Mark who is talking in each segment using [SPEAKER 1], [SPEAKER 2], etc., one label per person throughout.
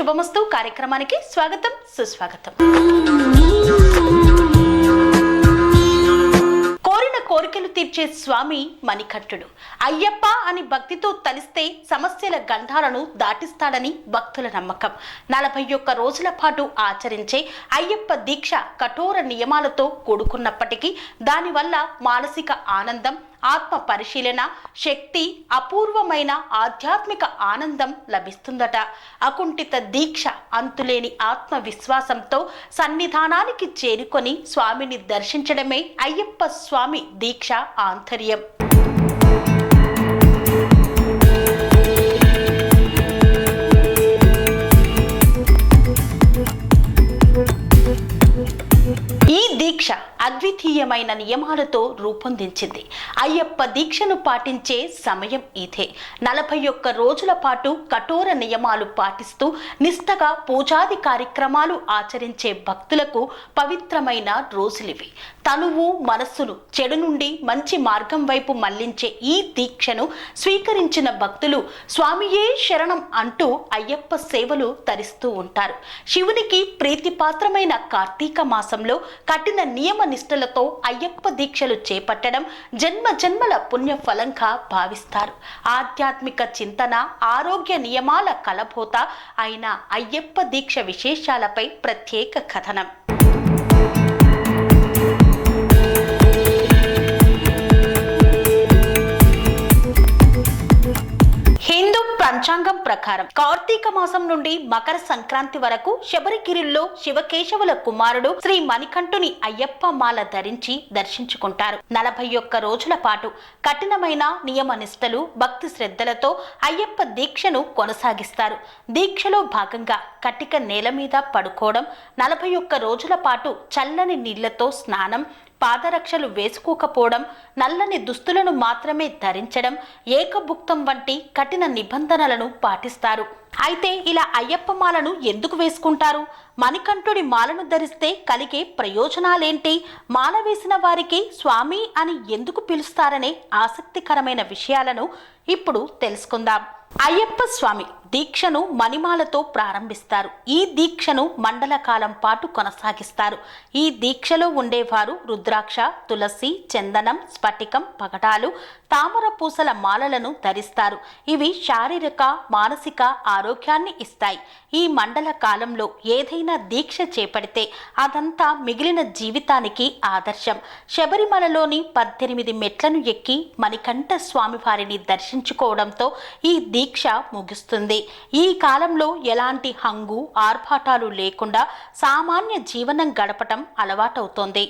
[SPEAKER 1] శుభమస్తు కార్యక్రమానికి స్వాగతం సుస్వాగతం. కోరిన కోరికలు తీర్చే స్వామి మణికంఠుడు. అయ్యప్ప అని భక్తితో తలిస్తే సమస్యల గంధాలను దాటిస్తాడని భక్తుల నమ్మకం. నలభై ఒక్క రోజుల పాటు ఆచరించే అయ్యప్ప దీక్ష కఠోర నియమాలతో కూడుకున్నప్పటికీ దానివల్ల మానసిక ఆనందం ఆత్మ పరిశీలన శక్తి అపూర్వమైన ఆధ్యాత్మిక ఆనందం లభిస్తుందట. అకుంఠిత దీక్ష అంతులేని ఆత్మవిశ్వాసంతో సన్నిధానానికి చేరుకొని స్వామిని దర్శించడమే అయ్యప్ప స్వామి దీక్ష ఆంతర్యం. దీక్ష అద్వితీయమైన నియమాలతో రూపొందించింది. అయ్యప్ప దీక్షను పాటించే సమయం ఇదే. నలభై ఒక్క రోజుల పాటు కఠోర నియమాలు పాటిస్తూ నిష్టగా పూజాది కార్యక్రమాలు ఆచరించే భక్తులకు పవిత్రమైన రోజులివి. తనువు మనస్సును చెడు నుండి మంచి మార్గం వైపు మళ్ళించే ఈ దీక్షను స్వీకరించిన భక్తులు స్వామియే శరణం అంటూ అయ్యప్ప సేవలు తరిస్తూ ఉంటారు. శివునికి ప్రీతిపాత్రమైన కార్తీక మాసంలో కఠిన నియమ నిష్ఠలతో అయ్యప్ప దీక్షలు చేపట్టడం జన్మ జన్మల పుణ్య ఫలంగా భావిస్తారు. ఆధ్యాత్మిక చింతన ఆరోగ్య నియమాల కలబోత అయిన అయ్యప్ప దీక్ష విశేషాలపై ప్రత్యేక కథనం. ప్రకారం కార్తీక మాసం నుండి మకర సంక్రాంతి వరకు శబరిగిరిలో శివకేశవుల కుమారుడు శ్రీ మణికంఠుని అయ్యప్ప మాల ధరించి దర్శించుకుంటారు. నలభై ఒక్క రోజుల పాటు కఠినమైన నియమ నిష్టలు భక్తి శ్రద్ధలతో అయ్యప్ప దీక్షను కొనసాగిస్తారు. దీక్షలో భాగంగా కటిక నేల మీద పడుకోవడం నలభై ఒక్క రోజుల పాటు చల్లని నీళ్ళతో స్నానం పాదరక్షలు వేసుకోకపోవడం నల్లని దుస్తులను మాత్రమే ధరించడం ఏకభుక్తం వంటి కఠిన నిబంధనలను పాటిస్తారు. అయితే ఇలా అయ్యప్ప మాలను ఎందుకు వేసుకుంటారు? మణికంఠుడి మాలను ధరిస్తే కలిగే ప్రయోజనాలేంటి? మాల వేసిన వారికి స్వామి అని ఎందుకు పిలుస్తారనే ఆసక్తికరమైన విషయాలను ఇప్పుడు తెలుసుకుందాం. అయ్యప్ప స్వామి దీక్షను మణిమాలతో ప్రారంభిస్తారు. ఈ దీక్షను మండల కాలం పాటు కొనసాగిస్తారు. ఈ దీక్షలో ఉండేవారు రుద్రాక్ష తులసి చందనం స్ఫటికం పగటాలు తామర పూసల మాలలను ధరిస్తారు. ఇవి శారీరక మానసిక ఆరోగ్యాన్ని ఇస్తాయి. ఈ మండల కాలంలో ఏదైనా దీక్ష చేపడితే అదంతా మిగిలిన జీవితానికి ఆదర్శం. శబరిమలలోని పద్దెనిమిది మెట్లను ఎక్కి మణికంఠ స్వామివారిని దర్శించుకోవడంతో ఈ దీక్ష ముగుస్తుంది. ఈ కాలంలో ఎలాంటి హంగు ఆర్భాటాలు లేకుండా సామాన్య జీవనం గడపటం అలవాటవుతోంది.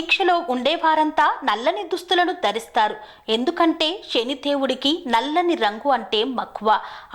[SPEAKER 1] దీక్షలో ఉండేవారంతా నల్లని దుస్తులను ధరిస్తారు. ఎందుకంటే శనిదేవుడికి నల్లని రంగు అంటే మక్కువ.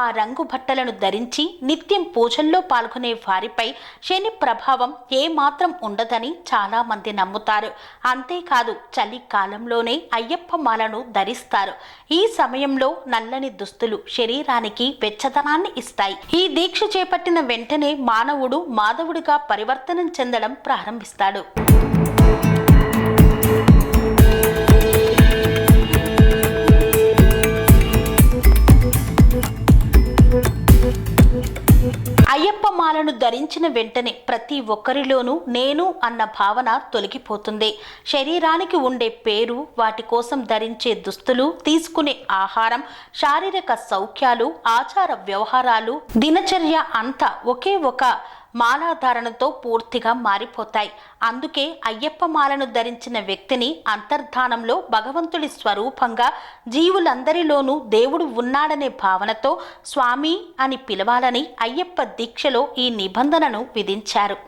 [SPEAKER 1] ఆ రంగు బట్టలను ధరించి నిత్యం పూజల్లో పాల్గొనే వారిపై శని ప్రభావం ఏమాత్రం ఉండదని చాలా మంది నమ్ముతారు. అంతేకాదు చలికాలంలోనే అయ్యప్ప మాలను ధరిస్తారు. ఈ సమయంలో నల్లని దుస్తులు శరీరానికి వెచ్చదనాన్ని ఇస్తాయి. ఈ దీక్ష చేపట్టిన వెంటనే మానవుడు మాధవుడిగా పరివర్తనం చెందడం ప్రారంభిస్తాడు. అయ్యప్ప ధరించిన వెంటనే ప్రతి ఒక్కరిలోనూ నేను అన్న భావన తొలగిపోతుంది. శరీరానికి ఉండే పేరు వాటి కోసం ధరించే దుస్తులు తీసుకునే ఆహారం శారీరక సౌఖ్యాలు ఆచార వ్యవహారాలు దినచర్య అంతా ఒకే ఒక మాలాధారణతో పూర్తిగా మారిపోతాయి. అందుకే అయ్యప్ప మాలను ధరించిన వ్యక్తిని అంతర్ధానంలో భగవంతుడి స్వరూపంగా జీవులందరిలోనూ దేవుడు ఉన్నాడనే భావనతో స్వామి అని పిలవాలని అయ్యప్ప దీక్షలో ఈ నిబంధనను విధించారు.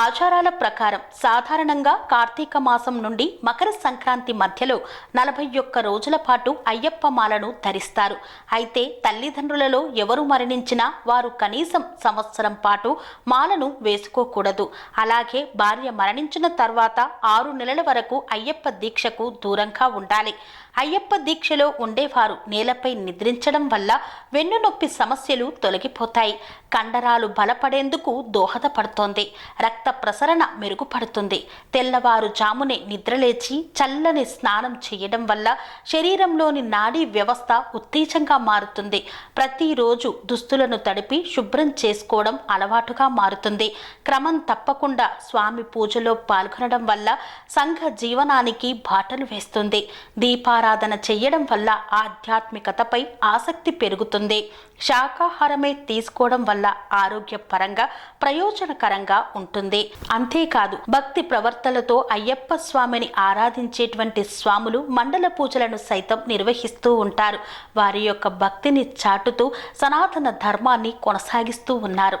[SPEAKER 1] ఆచారాల ప్రకారం సాధారణంగా కార్తీక మాసం నుండి మకర సంక్రాంతి మధ్యలో నలభై ఒక్క రోజుల పాటు అయ్యప్ప మాలను ధరిస్తారు. అయితే తల్లిదండ్రులలో ఎవరు మరణించినా వారు కనీసం సంవత్సరం పాటు మాలను వేసుకోకూడదు. అలాగే భార్య మరణించిన తర్వాత ఆరు నెలల వరకు అయ్యప్ప దీక్షకు దూరంగా ఉండాలి. అయ్యప్ప దీక్షలో ఉండేవారు నేలపై నిద్రించడం వల్ల వెన్నునొప్పి సమస్యలు తొలగిపోతాయి. కండరాలు బలపడేందుకు దోహదపడుతోంది. రక్త ప్రసరణ మెరుగుపడుతుంది. తెల్లవారు జామునే నిద్రలేచి చల్లని స్నానం చేయడం వల్ల శరీరంలోని నాడీ వ్యవస్థ ఉత్తేజంగా మారుతుంది. ప్రతిరోజు దుస్తులను తడిపి శుభ్రం చేసుకోవడం అలవాటుగా మారుతుంది. క్రమం తప్పకుండా స్వామి పూజలో పాల్గొనడం వల్ల సంఘ జీవనానికి బాటలు వేస్తుంది. దీపారాధన చేయడం వల్ల ఆధ్యాత్మికతపై ఆసక్తి పెరుగుతుంది. శాకాహారమే తీసుకోవడం వల్ల ఆరోగ్యపరంగా ప్రయోజనకరంగా ఉంటుంది. అంతేకాదు భక్తి ప్రవర్తలతో అయ్యప్ప స్వామిని ఆరాధించేటువంటి స్వాములు మండల పూజలను సైతం నిర్వహిస్తూ ఉంటారు. వారి యొక్క భక్తిని చాటుతూ సనాతన ధర్మాన్ని కొనసాగిస్తూ ఉన్నారు.